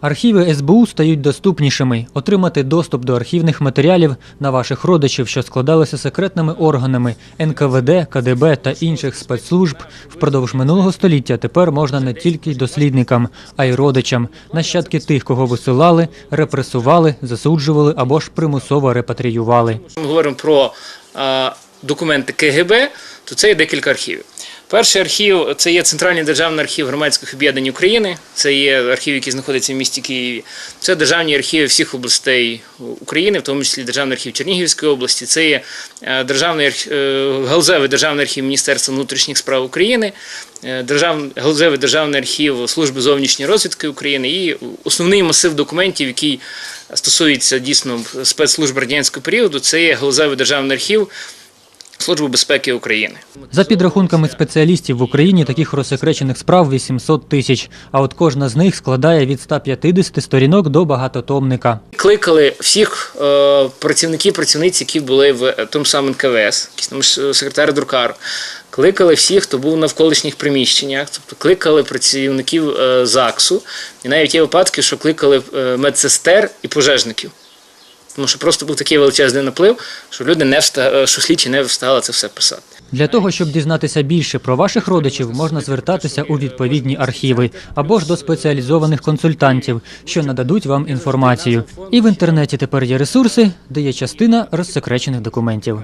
Архіви СБУ стають доступнішими. Отримати доступ до архівних матеріалів на ваших родичів, що складалися секретними органами НКВД, КДБ та інших спецслужб впродовж минулого століття тепер можна не тільки дослідникам, а й родичам, нащадки тих, кого висилали, репресували, засуджували або ж примусово репатріювали. Ми говоримо про е, документи КГБ, то це є декілька архівів. Перший архів це є Центральний державний архів громадських об'єднань України. Це є архів, який знаходиться в місті Києві. Це державні архіви всіх областей України, в тому числі Державний архів Чернігівської області. Це є е, державний е, галузевий державний архів Міністерства внутрішніх справ України, е, держав, галузевий державний архів Служби зовнішньої розвідки України і основний масив документів, який стосується дійсно спецслужб радянського періоду, це є галузевий державний архів Служби безпеки України. За підрахунками спеціалістів в Україні таких розсекречених справ 800 тисяч, а от кожна з них складає від 150 сторінок до багатотомника. Кликали всіх е, працівників, працівниць, які були в е, тому самому КВС, якийсь там секретар Друкару. Кликали всіх, хто був в навколишніх приміщеннях, тобто кликали працівників е, ЗАГСу. І навіть є випадки, що кликали е, медсестер і пожежників. Тому що просто був такий величезний наплив, що люди не вста... що слідчі не встигали це все писати. Для того, щоб дізнатися більше про ваших родичів, можна звертатися у відповідні архіви або ж до спеціалізованих консультантів, що нададуть вам інформацію. І в інтернеті тепер є ресурси, де є частина розсекречених документів.